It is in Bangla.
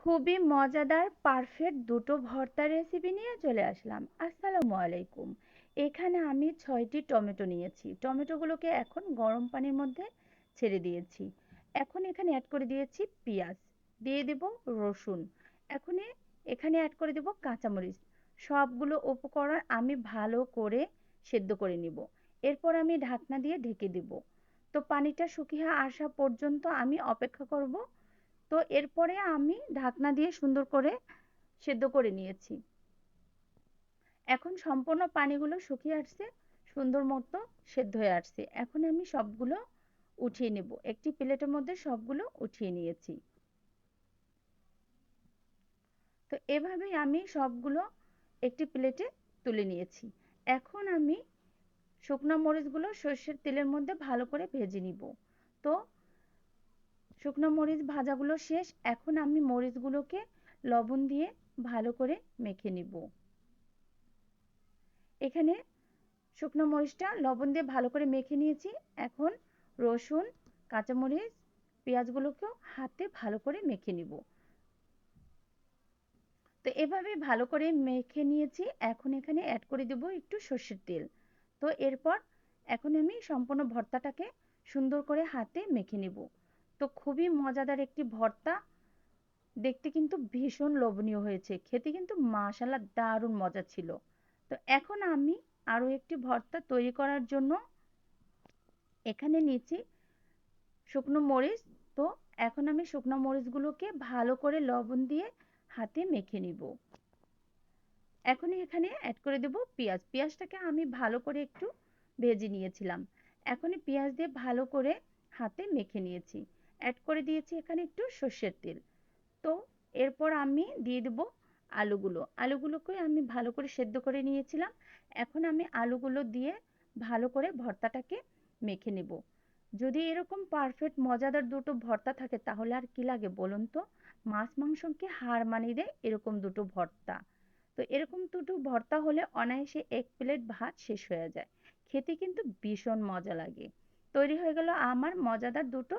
খুবই মজাদার পারফেক্ট দুটো ভর্তার রেসিপি নিয়ে চলে আসলাম। আসসালামু আলাইকুম। এখানে আমি ছয়টি টমেটো নিয়েছি। টমেটোগুলোকে এখন গরম পানির মধ্যে ছেড়ে দিয়েছি। এখন এখানে অ্যাড করে দিয়েছি পেঁয়াজ। দিয়ে দেব রসুন। এখন এখানে অ্যাড করে দেব কাঁচামরিচ। সবগুলো উপকরণ আমি ভালো করে সেদ্ধ করে নিব। এরপর আমি ঢাকনা দিয়ে ঢেকে দেব। তো পানিটা শুকিয়ে আসা পর্যন্ত আমি অপেক্ষা করব তো এরপরে আমি ঢাকনা দিয়ে সুন্দর করে সেদ্ধ করে নিয়েছি। এখন সম্পূর্ণ পানিগুলো শুকিয়ে আসছে, সুন্দর মতো সেদ্ধ হয়ে আসছে। এখন আমি সবগুলো উঠিয়ে নেব। একটি প্লেটের মধ্যে সবগুলো উঠিয়ে নিয়েছি। তো এভাবেই আমি সবগুলো একটি প্লেটে তুলে নিয়েছি। এখন আমি শুকনো মরিচগুলো সর্ষের তেলের মধ্যে ভালো করে ভেজে নিব। তো শুকনো মরিচ ভাজাগুলো শেষ। এখন আমি মরিচগুলোকে লবণ দিয়ে ভালো করে মেখে নিব। এখানে শুকনো মরিচটা লবণ দিয়ে ভালো করে মেখে নিয়েছি। এখন রসুন, কাঁচামরিচ, পেঁয়াজগুলোকেও হাতে ভালো করে মেখে নিব। তো এভাবে ভালো করে মেখে নিয়েছি। এখন এখানে অ্যাড করে দেব একটু সর্ষের তেল। তো এরপর এখন আমি সম্পূর্ণ ভর্তাটাকে সুন্দর করে হাতে মেখে নেব। তো খুবই মজাদার একটি ভর্তা। দেখতে কিন্তু ভীষণ লোভনীয় হয়েছে। খেতে কিন্তু মাশাল্লাহ দারুণ মজা ছিল। তো এখন আমি আরও একটি ভর্তা তৈরি করার জন্য এখানে নিয়েছি শুকনো মরিচ। তো এখন আমি শুকনো মরিচগুলোকে ভালো করে লবণ দিয়ে হাতে মেখে নিব। এখন এখানে অ্যাড করে দেব পেঁয়াজ। পেঁয়াজটাকে আমি ভালো করে একটু ভেজে নিয়েছিলাম। এখন পেঁয়াজ দিয়ে ভালো করে হাতে মেখে নিয়েছি। অ্যাড করে দিয়েছি এখানে একটু সর্ষের তেল। তো এরপর আমি দিয়ে দেবো আলুগুলো। আলুগুলোকে আমি ভালো করে সেদ্ধ করে নিয়েছিলাম। এখন আমি আলুগুলো দিয়ে ভালো করে ভর্তাটাকে মেখে নেব। যদি এরকম পারফেক্ট মজাদার দুটো ভর্তা থাকে, তাহলে আর কি লাগে বলুন তো? মাছ মাংসকে হার মানিয়ে দেয় এরকম দুটো ভর্তা। তো এরকম দুটো ভর্তা হলে অনায়াসে এক প্লেট ভাত শেষ হয়ে যায়। খেতে কিন্তু ভীষণ মজা লাগে। তৈরি হয়ে গেল আমার মজাদার দুটো